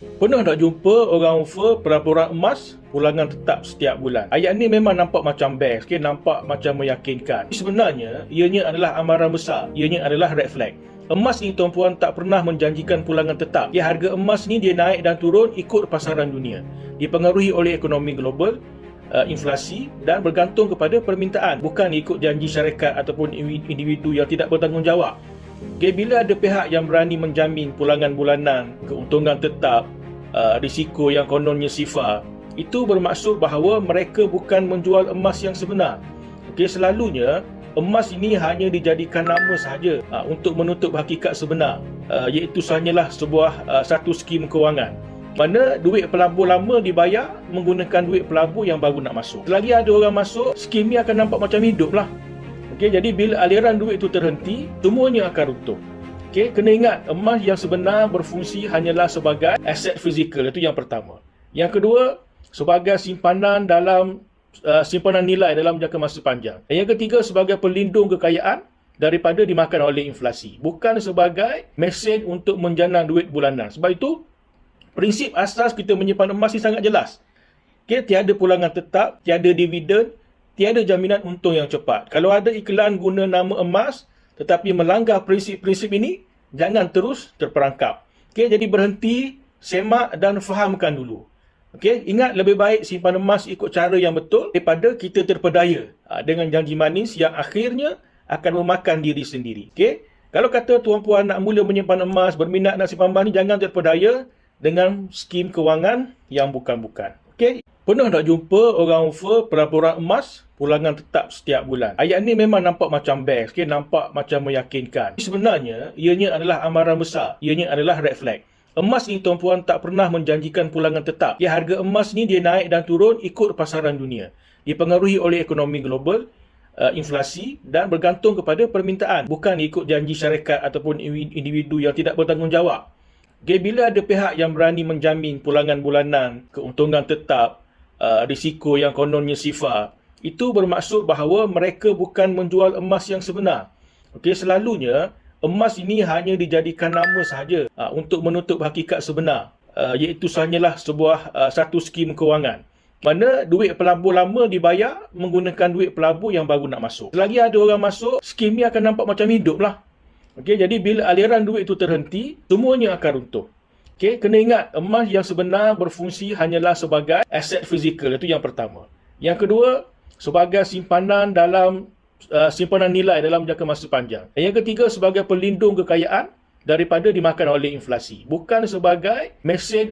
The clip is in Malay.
Pernah tak jumpa orang offer pelaburan emas pulangan tetap setiap bulan? Ayat ni memang nampak macam best, okay? nampak macam meyakinkan. Sebenarnya, ianya adalah amaran besar. Ianya adalah red flag. Emas ni tuan-puan tak pernah menjanjikan pulangan tetap. Ya, harga emas ni dia naik dan turun ikut pasaran dunia. Dipengaruhi oleh ekonomi global, uh, inflasi dan bergantung kepada permintaan. Bukan ikut janji syarikat ataupun individu yang tidak bertanggungjawab. Okay, bila ada pihak yang berani menjamin pulangan bulanan, keuntungan tetap, uh, risiko yang kononnya sifar, itu bermaksud bahawa mereka bukan menjual emas yang sebenar. Okay, selalunya emas ini hanya dijadikan nama sahaja uh, untuk menutup hakikat sebenar, uh, iaitu hanyalah sebuah uh, satu skim kewangan. Mana duit pelabur lama dibayar menggunakan duit pelabur yang baru nak masuk. Selagi ada orang masuk, skim ni akan nampak macam hidup lah. Okey, jadi bila aliran duit itu terhenti, semuanya akan runtuh. Okey, kena ingat emas yang sebenar berfungsi hanyalah sebagai aset fizikal itu yang pertama. Yang kedua, sebagai simpanan dalam uh, simpanan nilai dalam jangka masa panjang. Dan yang ketiga sebagai pelindung kekayaan daripada dimakan oleh inflasi, bukan sebagai mesin untuk menjana duit bulanan. Sebab itu prinsip asas kita menyimpan emas ini sangat jelas. Okey, tiada pulangan tetap, tiada dividen, tiada jaminan untung yang cepat. Kalau ada iklan guna nama emas tetapi melanggar prinsip-prinsip ini, jangan terus terperangkap. Okey, jadi berhenti, semak dan fahamkan dulu. Okey, ingat lebih baik simpan emas ikut cara yang betul daripada kita terpedaya ha, dengan janji manis yang akhirnya akan memakan diri sendiri. Okey, kalau kata tuan-puan nak mula menyimpan emas, berminat nak simpan emas ni, jangan terpedaya dengan skim kewangan yang bukan-bukan. Okey, pernah tak jumpa orang offer pelaburan emas pulangan tetap setiap bulan. Ayat ni memang nampak macam best, okay? nampak macam meyakinkan. Sebenarnya, ianya adalah amaran besar. Ianya adalah red flag. Emas ni tuan-puan tak pernah menjanjikan pulangan tetap. Ya, harga emas ni dia naik dan turun ikut pasaran dunia. Dipengaruhi oleh ekonomi global, uh, inflasi dan bergantung kepada permintaan. Bukan ikut janji syarikat ataupun individu yang tidak bertanggungjawab. Okay, bila ada pihak yang berani menjamin pulangan bulanan, keuntungan tetap, uh, risiko yang kononnya sifar, itu bermaksud bahawa mereka bukan menjual emas yang sebenar. Okey, selalunya emas ini hanya dijadikan nama sahaja uh, untuk menutup hakikat sebenar, uh, iaitu hanyalah sebuah uh, satu skim kewangan. Mana duit pelabur lama dibayar menggunakan duit pelabur yang baru nak masuk. Selagi ada orang masuk, skim ni akan nampak macam hidup lah. Okey, jadi bila aliran duit itu terhenti, semuanya akan runtuh. Okey, kena ingat emas yang sebenar berfungsi hanyalah sebagai aset fizikal itu yang pertama. Yang kedua, sebagai simpanan dalam uh, simpanan nilai dalam jangka masa panjang. Dan yang ketiga sebagai pelindung kekayaan daripada dimakan oleh inflasi, bukan sebagai mesin